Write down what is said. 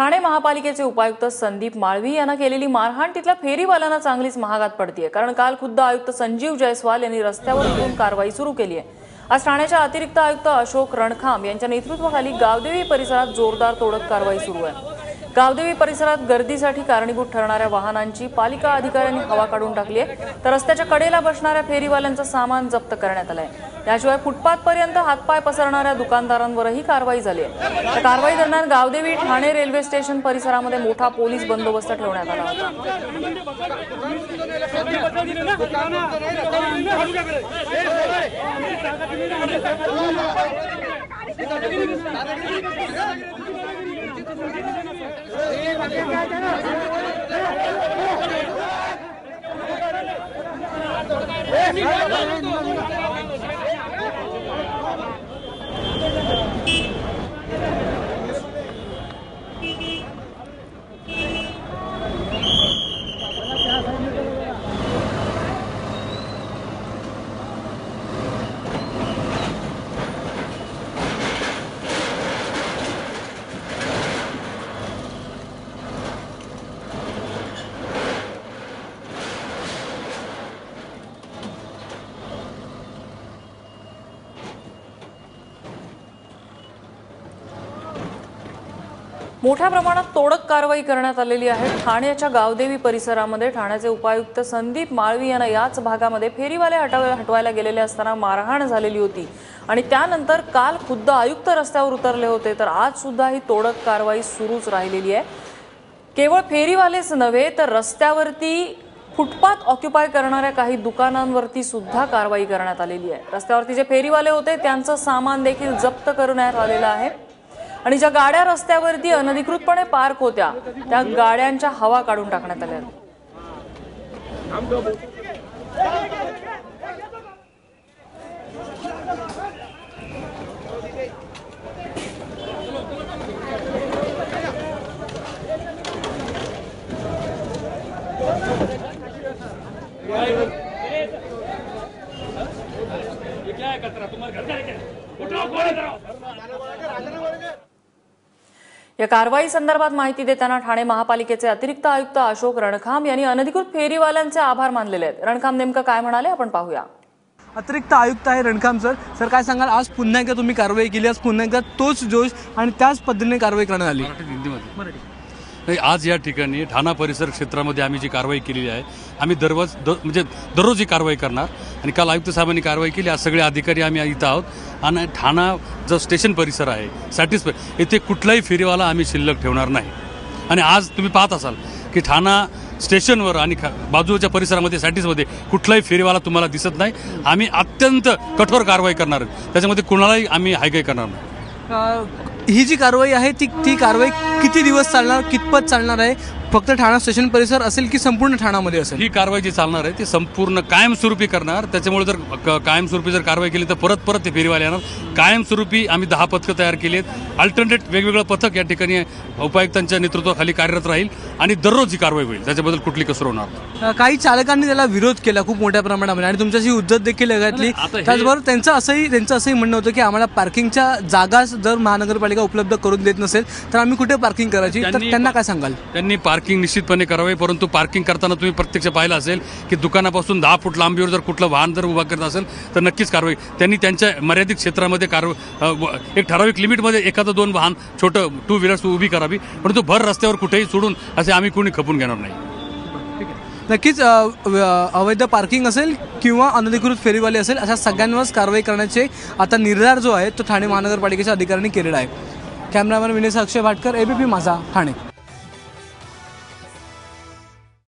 ठाणे महापालिकेचे उपायुक्त संदीप माळवी यांना केलेली मारहाण तिथल्या फेरीवाल्यांना चांगलीच महागात पडतीये. कारण काल खुद्द आयुक्त संजीव जयस्वाल यांनी रस्त्यावर उतरून कारवाई सुरू केली आहे. आज ठाण्याच्या अतिरिक्त आयुक्त अशोक रणखांब यांच्या नेतृत्वाखाली गावदेवी परिसरात जोरदार तोडक कारवाई सुरू आहे. गावदेवी परिसरात गर्दीसाठी कारणीभूत ठरणाऱ्या वाहनांची पालिका अधिकाऱ्यांनी हवा काढून टाकली आहे. तर रस्त्याच्या कडेला बसणाऱ्या फेरीवाल्यांचं सामान जप्त करण्यात आलं आहे याशिवाय फुटपाथपर्यंत हातपाय पसरणाऱ्या दुकानदारांवरही कारवाई झाली आहे. या कारवाई दरम्यान गावदेवी ठाणे रेल्वे स्टेशन परिसरामध्ये मोठा पोलीस बंदोबस्त ठेवण्यात आला होता. मोठ्या प्रमाणात तोडक कारवाई करण्यात आलेली आहे. ठाण्याच्या गावदेवी परिसरामध्ये ठाण्याचे उपायुक्त संदीप माळवी यांना याच भागामध्ये फेरीवाले हटव हटवायला गेलेले असताना मारहाण झालेली होती. आणि त्यानंतर काल खुद्द आयुक्त रस्त्यावर उतरले होते तर आज सुद्धा ही तोडक कारवाई सुरूच राहिलेली आहे. केवळ फेरीवालेच नव्हे तर रस्त्यावरती फुटपाथ ऑक्युपाय करणाऱ्या काही दुकानांवरती सुद्धा कारवाई करण्यात आलेली आहे. रस्त्यावरती जे फेरीवाले होते त्यांचं सामान देखील जप्त करण्यात आलेलं आहे. आणि ज्या गाड्या रस्त्यावरती अनधिकृतपणे पार्क होत्या त्या गाड्यांच्या हवा काढून टाकण्यात आल्या. या कारवाई संदर्भात माहिती देताना ठाणे महापालिकेचे अतिरिक्त आयुक्त अशोक रणखाम यांनी अनधिकृत फेरीवाल्यांचे आभार मानलेले आहेत. रणखाम नेमकं काय म्हणाले आपण पाहूया. अतिरिक्त आयुक्त आहे रणखाम सर. सर काय सांगाल? आज पुन्हा एकदा तुम्ही कारवाई केली आज पुन्हा एकदा तोच जोश आणि त्याच पद्धतीने कारवाई करण्यात आली. नाही आज या ठिकाणी ठाणा परिसर क्षेत्रामध्ये आम्ही जी कारवाई केलेली आहे आम्ही दररोज दर म्हणजे दररोज ही कारवाई करणार आणि काल आयुक्त साहेबांनी कारवाई केली आज सगळे अधिकारी आम्ही इथं आहोत. आणि ठाणा जो स्टेशन परिसर आहे सॅटिस्फाय येथे कुठलाही फेरीवाला आम्ही शिल्लक ठेवणार नाही. आणि आज तुम्ही पाहत असाल की ठाणा स्टेशनवर आणि खा- बाजूच्या परिसरामध्ये सॅटिसमध्ये कुठलाही फेरीवाला तुम्हाला दिसत नाही. आम्ही अत्यंत कठोर कारवाई करणार. आहोत त्याच्यामध्ये कुणालाही आम्ही हायगाय करणार नाही. ही जी कारवाई आहे ती ती कारवाई किती दिवस चालणार कितपत चालणार आहे? फक्त ठाणा स्टेशन परिसर असेल की संपूर्ण ठाण्यामध्ये असेल? ही कारवाई जी चालणार आहे ती संपूर्ण कायमस्वरूपी करणार. त्याच्यामुळे जर क- कायमस्वरूपी जर कारवाई केली तर परत परत ते फेरीवाले येणार. कायमस्वरूपी आम्ही दहा पथकं तयार केली आहेत. अल्टरनेट वेगवेगळं पथक या ठिकाणी उपायुक्तांच्या नेतृत्वाखाली कार्यरत राहील आणि दररोज ही कारवाई होईल. त्याच्याबद्दल कुठली कसर होणार नाही. अं, काही चालकांनी त्याला विरोध केला खूप मोठ्या प्रमाणामध्ये आणि तुमच्याशी उद्धत देखील घातली आता हे- त्याचबरोबर त्यांचं असंही त्यांचं असंही म्हणणं होतं की आम्हाला पार्किंगच्या जागा जर महानगरपालिका उपलब्ध करून देत नसेल तर आम्ही कुठे पार्किंग करायची? तर त्यांनी- काय सांगाल? त्यांनी पार्किंग निश्चितपणे करावे परंतु पार्किंग करताना तुम्ही प्रत्यक्ष पाहिलं असेल की दुकानापासून दहा फूट लांबीवर जर कुठलं वाहन जर उभा करत असेल तर नक्कीच कारवाई. त्यांनी त्यांच्या मर्यादित क्षेत्रामध्ये कारव अ, व- एक ठराविक लिमिटमध्ये एखादं दोन वाहन छोटं टू व्हीलर्स उभी करावी परंतु भर रस्त्यावर कुठेही सोडून असे आम्ही कोणी खपून घेणार नाही. नक्कीच अवैध पार्किंग असेल किंवा अनधिकृत फेरीवाले असेल अशा सगळ्यांवरच कारवाई करण्याचे आता निर्धार जो आहे तो ठाणे महानगरपालिकेच्या अधिकाऱ्यांनी केलेला आहे. Cameraman Vinay Akshay Bhatkar ABP Majha Thane.